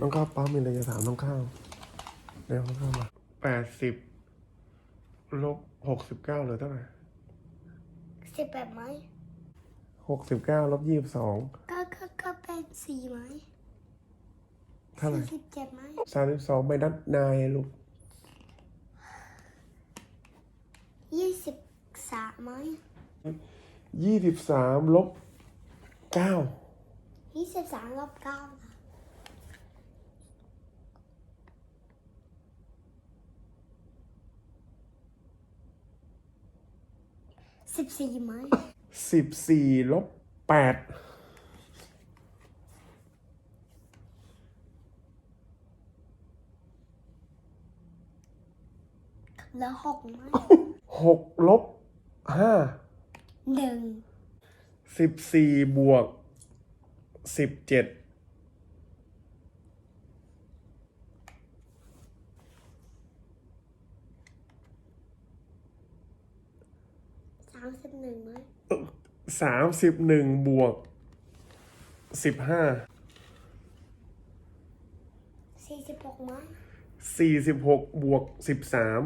น้องข้าวปั๊มมีอะไรจะถามน้องข้าวเดี๋ยวน้องข้าวมาแปดสิบลบหกสิบเก้าเหลือเท่าไหร่สิบแปดไหมหกสิบเก้าลบยี่สิบสองก็ก็ก็เป็นสี่ไหมเท่าไหร่สี่สิบเจ็ดไหมสามสิบสองใบนัดนายลูกยี่สิบสามไหมยี่สิบสามลบเก้ายี่สิบสามลบเก้า สิบสี่ไหมสิบสี่ลบแปดแล้วหกไหมหกลบห้าหนึ่งสิบสี่บวกสิบเจ็ดามสิบหนึ่งไหมสามสิบหนึ่งบวกสิบห้าสี่สิบหกไหมสี่สิบหกบวกสิบสาม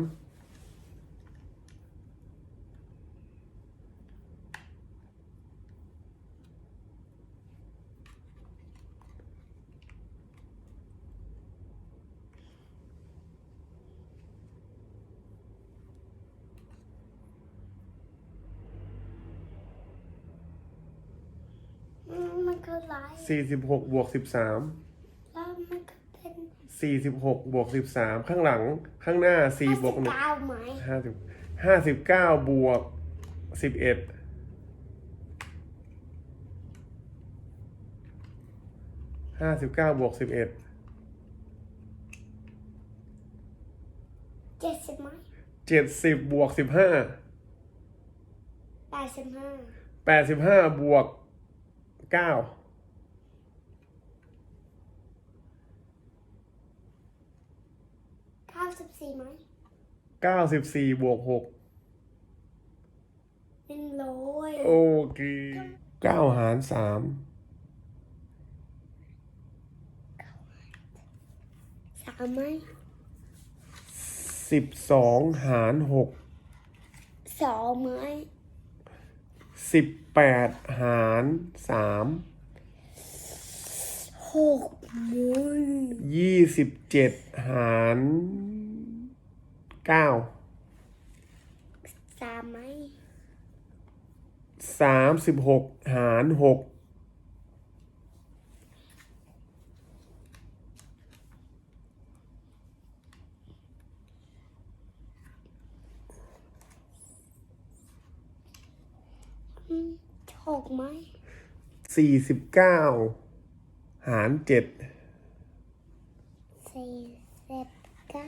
อืมมันคือไรสี่สิบหกบวกสิบสามแล้วมันก็เป็นสี่สิบหกบวกสิบสามข้างหลังข้างหน้าสี่บวกหนึ่งเก้าไหมห้าสิบห้าสิบเก้าบวกสิบเอ็ดห้าสิบเก้าบวกสิบเอ็ดเจ็ดสิบไหมเจ็ดสิบบวกสิบห้าแปดสิบห้าแปดสิบห้าบวกเก้า เก้า สิบสี่ไหมเก้าสิบสี่บวกหกหนึ่งร้อยโอเคเก้าหารสามสามไหมสิบสองหารหกสองไหมสิบแปดหารสามหกไหมยี่สิบเจ็ดหาร เก้าสามไหมสามสิบหกหารหกอืมหกไหมสี่สิบเก้าหารเจ็ดสี่สิบ เก้า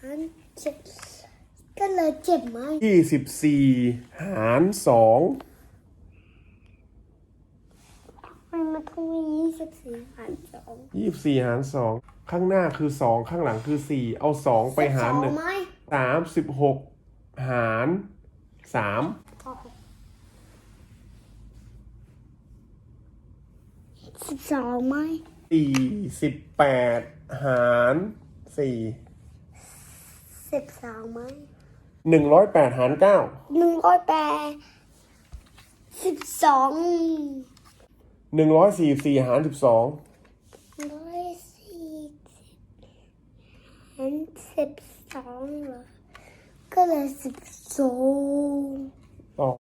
หารเจ็ดก็เลยเจ็ดไหมยี่สิบสี่หารสองมันมาต้องมียี่สิบสี่หารสองยี่สิบสี่หารสองข้างหน้าคือสองข้างหลังคือสี่เอาสองไปหารหนึ่งไหมสามสิบหกหารสามสิบสองไหมสี่สิบแปดหาร สี่สิบสองไหมหนึ่งร้อยแปดหารเก้าหนึ่งร้อยแปดสิบสองหนึ่งร้อยสี่สี่หารสิบสองร้อยสี่สิบหารสิบสองเหรอก็เลยสิบสอง